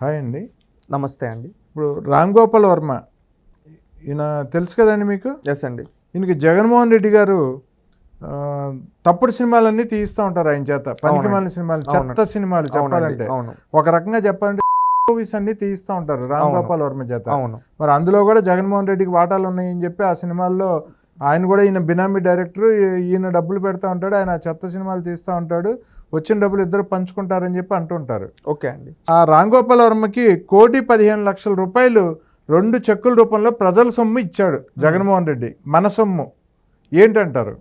Hi అండి. నమస్తే అండి. ఇప్పుడు రామ్ గోపాల్ వర్మ ఈయన తెలుసు కదండి మీకు? ఎస్ అండి. ఈయనకి జగన్మోహన్ రెడ్డి గారు తప్పుడు సినిమాలన్నీ తీస్తూ ఉంటారు ఆయన చేత. పనికిమాలిన సినిమాలు చెత్త సినిమాలు చెప్పాలంటే. ఒక రకంగా చెప్పాలంటే మూవీస్ అన్ని తీస్తూ ఉంటారు రామ్ గోపాల్ వర్మ చేత. అవును. మరి అందులో కూడా జగన్మోహన్ రెడ్డికి వాటాలు ఉన్నాయని చెప్పి ఆ సినిమాల్లో ఆయన కూడా ఈయన బినామీ డైరెక్టర్ ఈయన డబ్బులు పెడతా ఉంటాడు ఆయన చెత్త సినిమాలు తీస్తూ ఉంటాడు వచ్చిన డబ్బులు ఇద్దరు పంచుకుంటారని చెప్పి అంటుంటారు ఓకే అండి. ఆ రాంగోపాల్ వర్మకి కోటి పదిహేను లక్షల రూపాయలు రెండు చెక్కుల రూపంలో ప్రజల సొమ్ము ఇచ్చాడు జగన్మోహన్ రెడ్డి. మన సొమ్ము. ఏంటంటారు?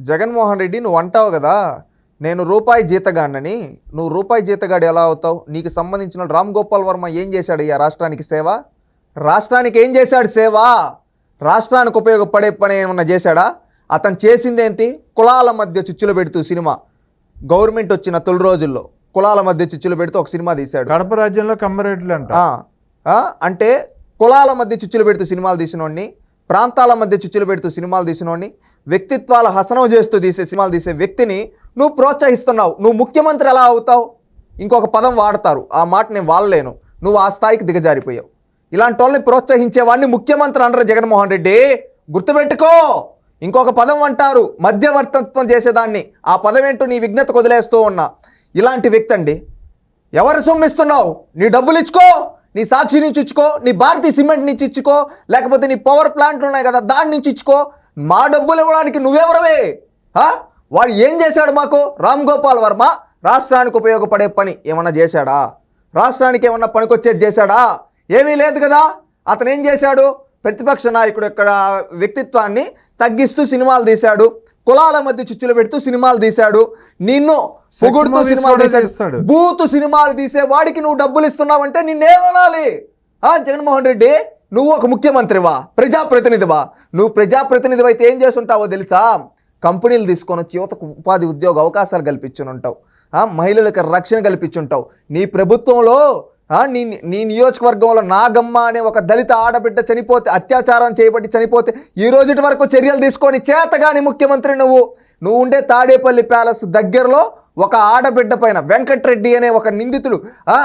జగన్మోహన్ రెడ్డి నువ్వు అంటావు కదా నేను రూపాయి జీతగాడినని. నువ్వు రూపాయి జీతగాడు ఎలా అవుతావు? నీకు సంబంధించిన రామ్ గోపాల్ వర్మ ఏం చేశాడు ఈ రాష్ట్రానికి సేవ? రాష్ట్రానికి ఏం చేశాడు సేవ? రాష్ట్రానికి ఉపయోగపడే పని ఏమన్నా చేశాడా? అతను చేసిందేంటి కులాల మధ్య చిచ్చులు పెడుతూ సినిమా. గవర్నమెంట్ వచ్చిన తొలి రోజుల్లో కులాల మధ్య చిచ్చులు పెడుతూ ఒక సినిమా తీశాడు. కడప రాజ్యంలో కమ్మరేట్లు అంట అంటే కులాల మధ్య చిచ్చులు పెడుతూ సినిమాలు తీసినోడిని ప్రాంతాల మధ్య చిచ్చులు పెడుతూ సినిమాలు తీసినోడిని వ్యక్తిత్వాల హసనం చేస్తూ తీసే సినిమాలు తీసే వ్యక్తిని నువ్వు ప్రోత్సహిస్తున్నావు. నువ్వు ముఖ్యమంత్రి ఎలా అవుతావు? ఇంకొక పదం వాడతారు. ఆ మాట నేను వాడలేను. నువ్వు ఆ స్థాయికి దిగజారిపోయావు. ఇలాంటి వాళ్ళని ప్రోత్సహించేవాడిని ముఖ్యమంత్రి అనరు జగన్మోహన్ రెడ్డి. గుర్తుపెట్టుకో. ఇంకొక పదం అంటారు మధ్యవర్తత్వం చేసేదాన్ని. ఆ పదం ఏంటో నీ విఘ్నత వదిలేస్తూ ఉన్నా. ఇలాంటి వ్యక్తి అండి ఎవరు సొమ్మిస్తున్నావు? నీ డబ్బులు ఇచ్చుకో నీ సాక్షి నుంచి ఇచ్చుకో నీ భారతీయ సిమెంట్ నుంచి ఇచ్చుకో లేకపోతే నీ పవర్ ప్లాంట్లు ఉన్నాయి కదా దాని నుంచి ఇచ్చుకో. మా డబ్బులు ఇవ్వడానికి నువ్వెవరవే? వాడు ఏం చేశాడు మాకు? రామ్ గోపాల్ వర్మ రాష్ట్రానికి ఉపయోగపడే పని ఏమన్నా చేశాడా? రాష్ట్రానికి ఏమన్నా పనికొచ్చేది చేశాడా? ఏమీ లేదు కదా? అతను ఏం చేశాడు? ప్రతిపక్ష నాయకుడు యొక్క వ్యక్తిత్వాన్ని తగ్గిస్తూ సినిమాలు తీశాడు. కులాల మధ్య చిచ్చులు పెడుతూ సినిమాలు తీశాడు. నిన్ను పొగుడుతూ సినిమాలు తీశాడు. బూతు సినిమాలు తీసే వాడికి నువ్వు డబ్బులు ఇస్తున్నావంటే నిన్నేమనాలి ఆ జగన్మోహన్ రెడ్డి నువ్వు ఒక ముఖ్యమంత్రివా? ప్రజాప్రతినిధివా? నువ్వు ప్రజాప్రతినిధి అయితే ఏం చేస్తుంటావో తెలుసా? కంపెనీలు తీసుకొని వచ్చి యువతకు ఉపాధి ఉద్యోగ అవకాశాలు ఆ, మహిళలకు రక్షణ కల్పించుంటావు. నీ ప్రభుత్వంలో నీ నీ నియోజకవర్గంలో నాగమ్మ అనే ఒక దళిత ఆడబిడ్డ చనిపోతే అత్యాచారం చేయబట్టి చనిపోతే ఈ రోజుటి వరకు చర్యలు తీసుకొని చేతగాని ముఖ్యమంత్రి నువ్వు. నువ్వు ఉండే తాడేపల్లి ప్యాలెస్ దగ్గరలో ఒక ఆడబిడ్డ పైన వెంకట్రెడ్డి అనే ఒక నిందితుడు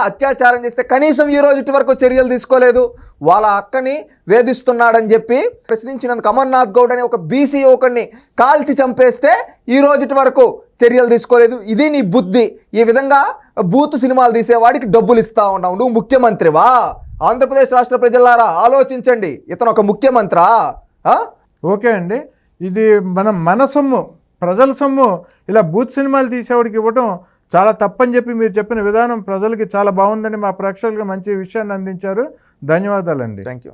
అత్యాచారం చేస్తే కనీసం ఈ రోజుటి వరకు చర్యలు తీసుకోలేదు. వాళ్ళ అక్కని వేధిస్తున్నాడని చెప్పి ప్రశ్నించినందుకు అమర్నాథ్ గౌడ్ అనే ఒక బీసీ యువకుడిని కాల్చి చంపేస్తే ఈ రోజుటి వరకు చర్యలు తీసుకోలేదు. ఇది నీ బుద్ధి. ఈ విధంగా బూత్ సినిమాలు తీసేవాడికి డబ్బులు ఇస్తా ఉన్నావు. నువ్వు ముఖ్యమంత్రివా? ఆంధ్రప్రదేశ్ రాష్ట్ర ప్రజలారా ఆలోచించండి. ఇతను ఒక ముఖ్యమంత్రా? ఓకే అండి. ఇది మన మన సొమ్ము ప్రజల సొమ్ము. ఇలా బూత్ సినిమాలు తీసేవాడికి ఇవ్వడం చాలా తప్పని చెప్పి మీరు చెప్పిన విధానం ప్రజలకి చాలా బాగుందని మా ప్రేక్షకులకు మంచి విషయాన్ని అందించారు. ధన్యవాదాలండి. Thank you